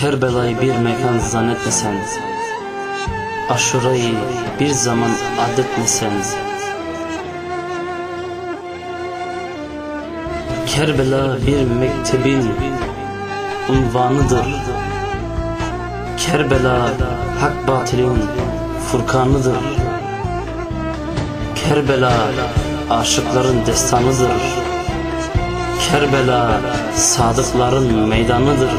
Kerbela'yı bir mekan zannetmesen Aşura'yı bir zaman adetmesen Kerbela bir mektebin unvanıdır. Kerbela hak batilin furkanıdır. Kerbela aşıkların destanıdır. Kerbela sadıkların meydanıdır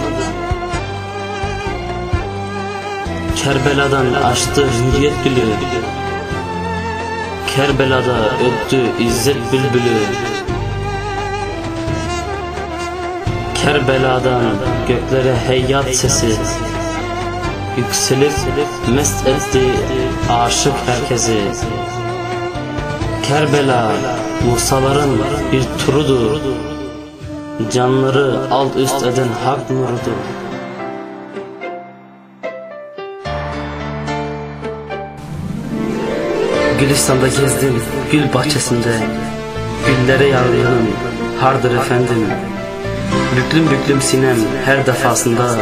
Kerbela'dan açtı hürriyet gülü. Kerbela'da öttü izzet bülbülü. Kerbela'dan göklere heyyat sesi. Yükselip mest etti aşık herkesi. Kerbela Musaların bir turudur. Canları alt üst eden hak nurudur Gülistan'da gezdim gül bahçesinde. Güllere yağlayanım hardır efendim. Büklüm büklüm sinem her defasında.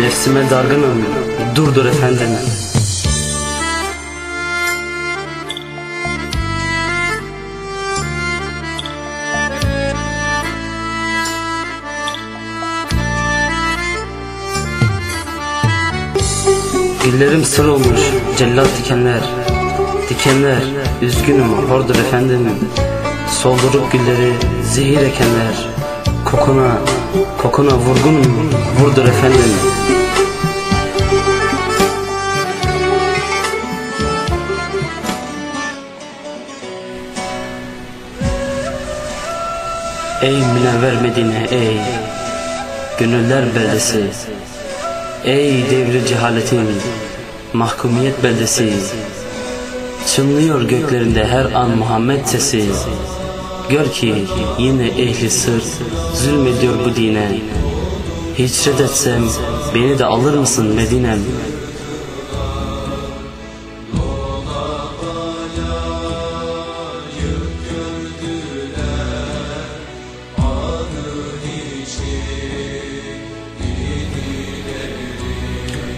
Nefsime dargınım durdur efendim. Güllerim sır olmuş cellat dikenler Dikenler üzgünüm hordur efendim Soldurup gülleri zehir ekenler Kokuna, kokuna vurgunum vurdur efendim Ey münevver Medine ey Gönüller beldesi. Ey devri cehaletin Mahkumiyet beldesi Çınlıyor göklerinde her an Muhammed sesi. Gör ki yine ehli sır Zulmediyor bu dine. Hicret etsem Beni de alır mısın Medinem?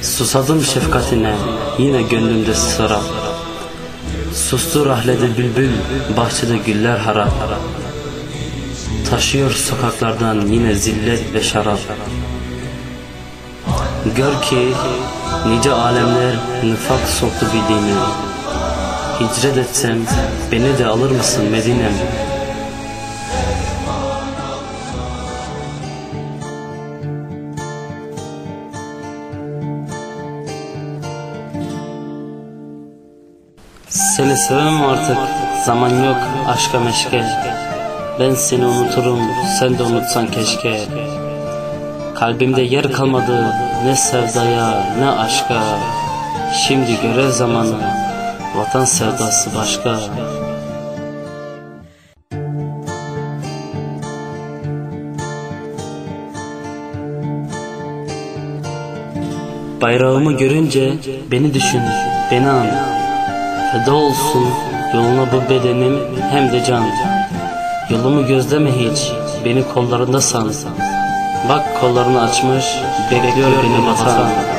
Susadım şefkatine yine gönlümde sıra Sustu rahlede bülbül bahçede güller harap. Taşıyor sokaklardan yine zillet ve şarap. Gör ki nice alemler nifak soktu bildiğimi. Hicret etsem beni de alır mısın Medine'm Seni sevemem artık. Zaman yok aşka meşke. Ben seni unuturum Sen de unutsan keşke. Kalbimde yer kalmadı Ne sevdaya ne aşka. Şimdi görev zamanı Vatan sevdası başka. Bayrağımı görünce beni düşün, beni an Feda olsun yoluna bu bedenim hem de can. Yolumu gözleme hiç beni kollarında san. Bak kollarını açmış bekliyor beni vatan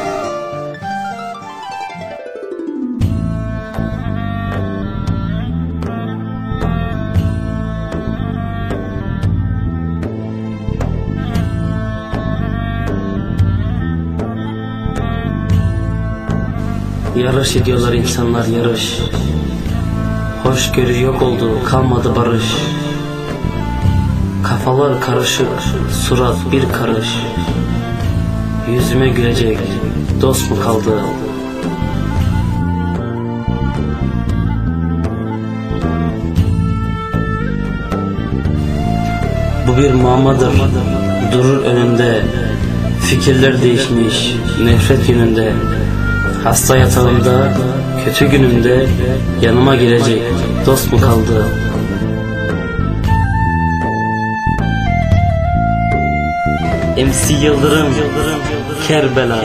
Yarış ediyorlar insanlar yarış. Hoşgörü yok oldu kalmadı barış. Kafalar karışık surat bir karış. Yüzüme gülecek dost mu kaldı? Bu bir muammadır. Durur önünde Fikirler değişmiş nefret yönünde Hasta yatağımda, kötü günümde yanıma girecek dost mu kaldı? MC Yıldırım, Kerbela.